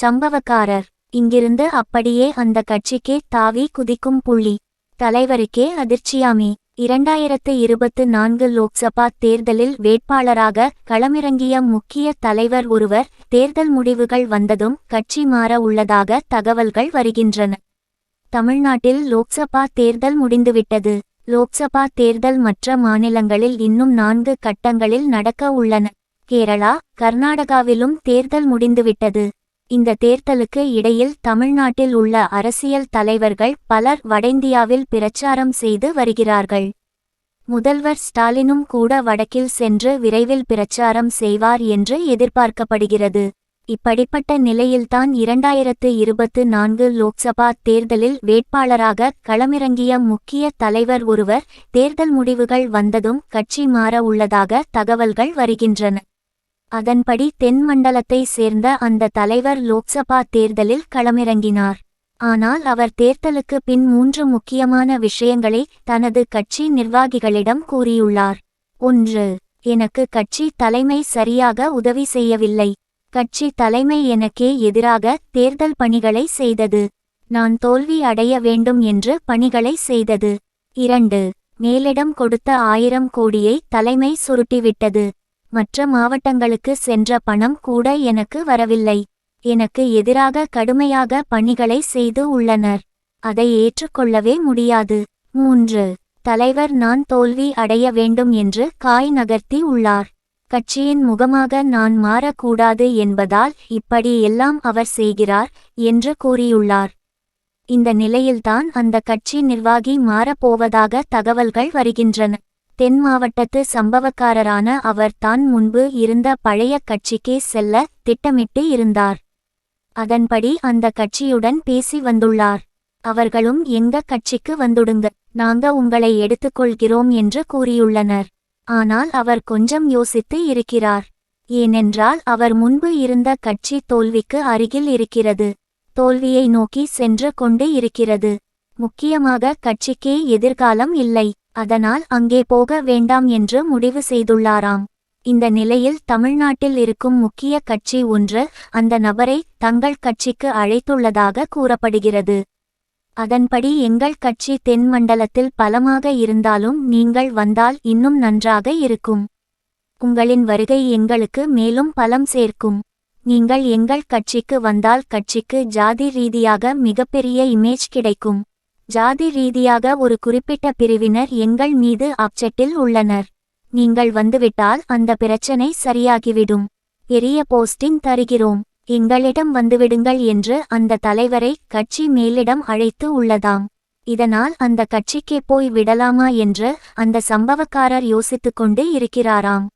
சம்பவக்காரர். இங்கிருந்து அப்படியே அந்த கட்சிக்கே தாவி குதிக்கும் புள்ளி. தலைவருக்கே அதிர்ச்சியாமே. இரண்டாயிரத்து இருபத்து நான்கு லோக்சபா தேர்தலில் வேட்பாளராக களமிறங்கிய முக்கிய தலைவர் ஒருவர் தேர்தல் முடிவுகள் வந்ததும் கட்சி மாற உள்ளதாக தகவல்கள் வருகின்றன. தமிழ்நாட்டில் லோக்சபா தேர்தல் முடிந்துவிட்டது. லோக்சபா தேர்தல் மற்ற மாநிலங்களில் இன்னும் நான்கு கட்டங்களில் நடக்க உள்ளன. கேரளா கர்நாடகாவிலும் தேர்தல் முடிந்துவிட்டது. இந்த தேர்தலுக்கு இடையில் தமிழ்நாட்டில் உள்ள அரசியல் தலைவர்கள் பலர் வடஇந்தியாவில் பிரச்சாரம் செய்து வருகிறார்கள். முதல்வர் ஸ்டாலினும் கூட வடக்கில் சென்று விரைவில் பிரச்சாரம் செய்வார் என்று எதிர்பார்க்கப்படுகிறது. இப்படிப்பட்ட நிலையில்தான் இரண்டாயிரத்து இருபத்து நான்கு லோக்சபா தேர்தலில் வேட்பாளராக களமிறங்கிய முக்கிய தலைவர் ஒருவர் தேர்தல் முடிவுகள் வந்ததும் கட்சி மாற உள்ளதாக தகவல்கள் வருகின்றன. அதன்படி தென் மண்டலத்தை சேர்ந்த அந்த தலைவர் லோக்சபா தேர்தலில் களமிறங்கினார். ஆனால் அவர் தேர்தலுக்கு பின் மூன்று முக்கியமான விஷயங்களை தனது கட்சி நிர்வாகிகளிடம் கூறியுள்ளார். ஒன்று எனக்கு கட்சி தலைமை சரியாக உதவி செய்யவில்லை. கட்சி தலைமை எனக்கே எதிராக தேர்தல் பணிகளை செய்தது. நான் தோல்வி அடைய வேண்டும் என்று பணிகளை செய்தது. இரண்டு மேலிடம் கொடுத்த ஆயிரம் கோடியை தலைமை சுருட்டிவிட்டது. மற்ற மாவட்டங்களுக்கு சென்ற பணம் கூட எனக்கு வரவில்லை. எனக்கு எதிராக கடுமையாக பணிகளை செய்து உள்ளனர். அதை ஏற்றுக்கொள்ளவே முடியாது. மூன்று. தலைவர் நான் தோல்வி அடைய வேண்டும் என்று காய் நகர்த்தி உள்ளார். கட்சியின் முகமாக நான் மாறக்கூடாது என்பதால் இப்படி எல்லாம் அவர் செய்கிறார் என்று கூறியுள்ளார். இந்த நிலையில்தான் அந்த கட்சி நிர்வாகி மாறப்போவதாக தகவல்கள் வருகின்றன. தென் மாவட்டத்து சம்பவக்காரரான அவர் தான் முன்பு இருந்த பழைய கட்சிக்கே செல்ல திட்டமிட்டு இருந்தார். அதன்படி அந்த கட்சியுடன் பேசி வந்துள்ளார். அவர்களும் எங்க கட்சிக்கு வந்துடுங்க. நாங்க உங்களை எடுத்துக்கொள்கிறோம் என்று கூறியுள்ளனர். ஆனால் அவர் கொஞ்சம் யோசித்து இருக்கிறார். ஏனென்றால் அவர் முன்பு இருந்த கட்சி தோல்விக்கு அருகில் இருக்கிறது. தோல்வியை நோக்கி சென்று கொண்டு இருக்கிறது. முக்கியமாக கட்சிக்கே எதிர்காலம் இல்லை. அதனால் அங்கே போக வேண்டாம் என்று முடிவு செய்துள்ளாராம். இந்த நிலையில் தமிழ்நாட்டில் இருக்கும் முக்கிய கட்சி ஒன்று அந்த நபரை தங்கள் கட்சிக்கு அழைத்துள்ளதாக கூறப்படுகிறது. அதன்படி எங்கள் கட்சி தென் மண்டலத்தில் பலமாக இருந்தாலும் நீங்கள் வந்தால் இன்னும் நன்றாக இருக்கும். உங்களின் வருகை எங்களுக்கு மேலும் பலம் சேர்க்கும். நீங்கள் எங்கள் கட்சிக்கு வந்தால் கட்சிக்கு ஜாதி ரீதியாக மிகப்பெரிய இமேஜ் கிடைக்கும். ஜாதி ரீதியாக ஒரு குறிப்பிட்ட பிரிவினர் எங்கள் மீது அப்செட்டில் உள்ளனர். நீங்கள் வந்துவிட்டால் அந்த பிரச்சனை சரியாகிவிடும். பெரிய போஸ்டிங் தருகிறோம். எங்களிடம் வந்துவிடுங்கள் என்று அந்த தலைவரை கட்சி மேலிடம் அழைத்து உள்ளதாம். இதனால் அந்த கட்சிக்கே போய் விடலாமா என்று அந்த சம்பவக்காரர் யோசித்துக் கொண்டு இருக்கிறாராம்.